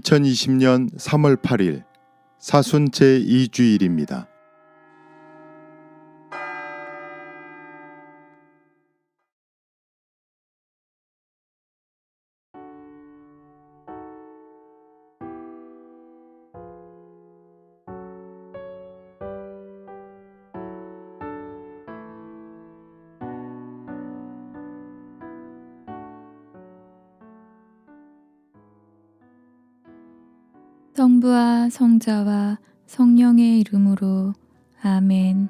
2020년 3월 8일 사순 제2주일입니다. 성부와 성자와 성령의 이름으로 아멘.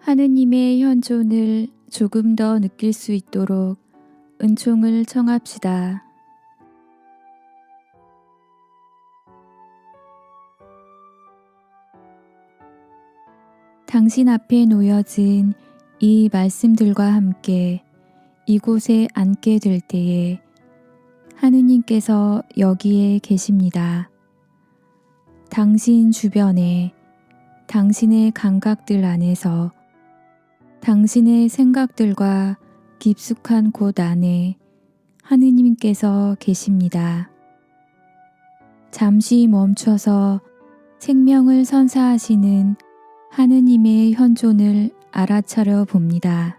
하느님의 현존을 조금 더 느낄 수 있도록 은총을 청합시다. 당신 앞에 놓여진 이 말씀들과 함께 이곳에 앉게 될 때에 하느님께서 여기에 계십니다. 당신 주변에 당신의 감각들 안에서 당신의 생각들과 깊숙한 곳 안에 하느님께서 계십니다. 잠시 멈춰서 생명을 선사하시는 하느님의 현존을 알아차려 봅니다.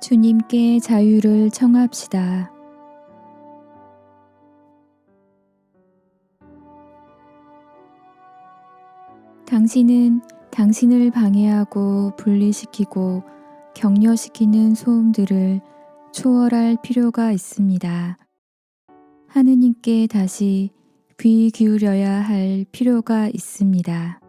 주님께 자유를 청합시다. 당신은 당신을 방해하고 분리시키고 격려시키는 소음들을 초월할 필요가 있습니다. 하느님께 다시 귀 기울여야 할 필요가 있습니다.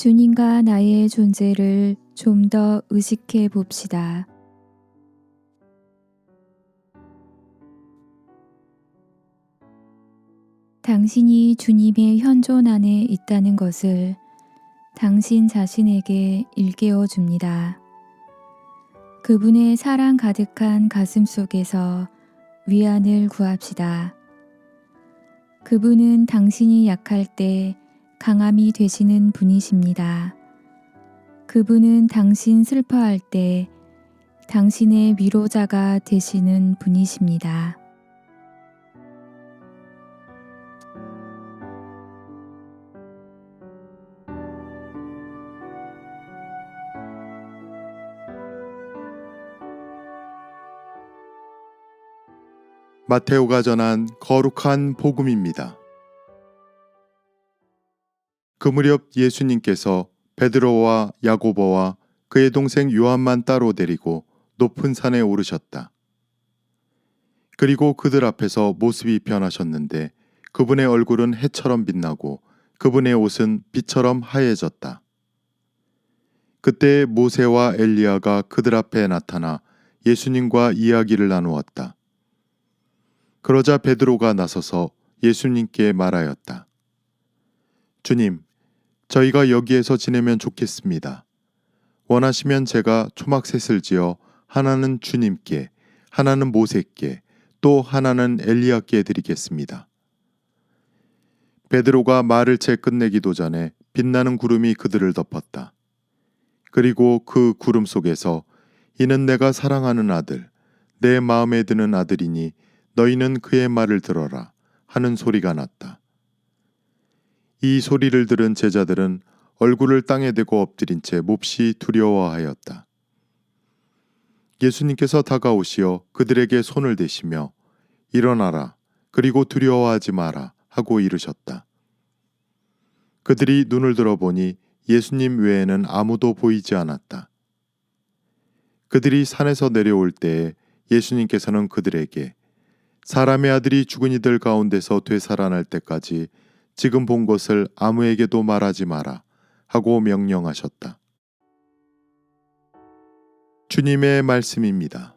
주님과 나의 존재를 좀 더 의식해 봅시다. 당신이 주님의 현존 안에 있다는 것을 당신 자신에게 일깨워 줍니다. 그분의 사랑 가득한 가슴 속에서 위안을 구합시다. 그분은 당신이 약할 때 강함이 되시는 분이십니다. 그분은 당신 슬퍼할 때 당신의 위로자가 되시는 분이십니다. 마테오가 전한 거룩한 복음입니다. 그 무렵 예수님께서 베드로와 야고보와 그의 동생 요한만 따로 데리고 높은 산에 오르셨다. 그리고 그들 앞에서 모습이 변하셨는데 그분의 얼굴은 해처럼 빛나고 그분의 옷은 빛처럼 하얘졌다. 그때 모세와 엘리야가 그들 앞에 나타나 예수님과 이야기를 나누었다. 그러자 베드로가 나서서 예수님께 말하였다. 주님, 저희가 여기에서 지내면 좋겠습니다. 원하시면 제가 초막셋을 지어 하나는 주님께, 하나는 모세께, 또 하나는 엘리야께 드리겠습니다. 베드로가 말을 채 끝내기도 전에 빛나는 구름이 그들을 덮었다. 그리고 그 구름 속에서 이는 내가 사랑하는 아들, 내 마음에 드는 아들이니 너희는 그의 말을 들어라 하는 소리가 났다. 이 소리를 들은 제자들은 얼굴을 땅에 대고 엎드린 채 몹시 두려워하였다. 예수님께서 다가오시어 그들에게 손을 대시며 일어나라 그리고 두려워하지 마라 하고 이르셨다. 그들이 눈을 들어보니 예수님 외에는 아무도 보이지 않았다. 그들이 산에서 내려올 때에 예수님께서는 그들에게 사람의 아들이 죽은 이들 가운데서 되살아날 때까지 지금 본 것을 아무에게도 말하지 마라 하고 명령하셨다. 주님의 말씀입니다.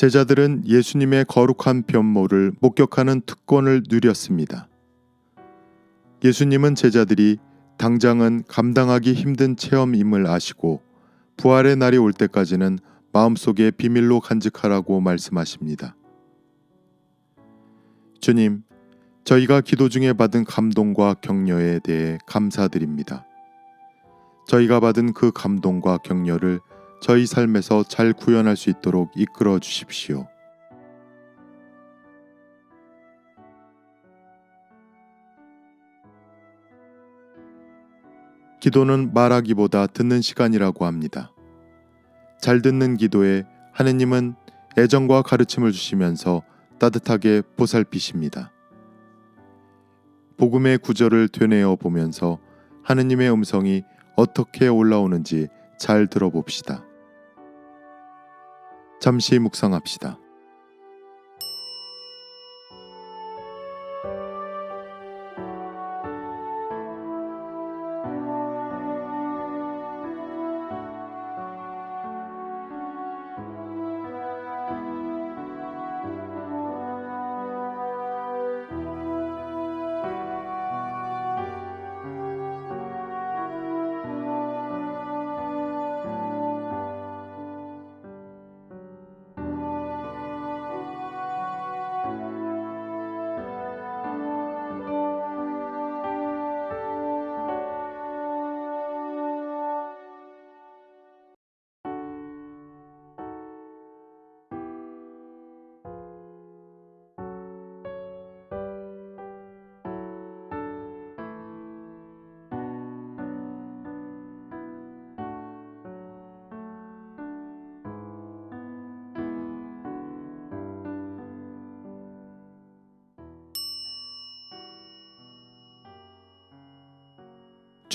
제자들은 예수님의 거룩한 변모를 목격하는 특권을 누렸습니다. 예수님은 제자들이 당장은 감당하기 힘든 체험임을 아시고 부활의 날이 올 때까지는 마음속에 비밀로 간직하라고 말씀하십니다. 주님, 저희가 기도 중에 받은 감동과 격려에 대해 감사드립니다. 저희가 받은 그 감동과 격려를 저희 삶에서 잘 구현할 수 있도록 이끌어 주십시오. 기도는 말하기보다 듣는 시간이라고 합니다. 잘 듣는 기도에 하느님은 애정과 가르침을 주시면서 따뜻하게 보살피십니다. 복음의 구절을 되뇌어 보면서 하느님의 음성이 어떻게 올라오는지 잘 들어봅시다. 잠시 묵상합시다.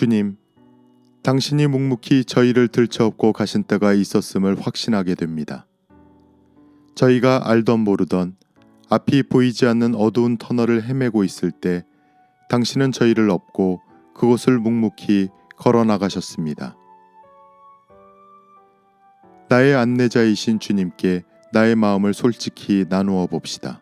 주님, 당신이 묵묵히 저희를 들쳐업고 가신 때가 있었음을 확신하게 됩니다. 저희가 알던 모르던 앞이 보이지 않는 어두운 터널을 헤매고 있을 때 당신은 저희를 업고 그곳을 묵묵히 걸어 나가셨습니다. 나의 안내자이신 주님께 나의 마음을 솔직히 나누어 봅시다.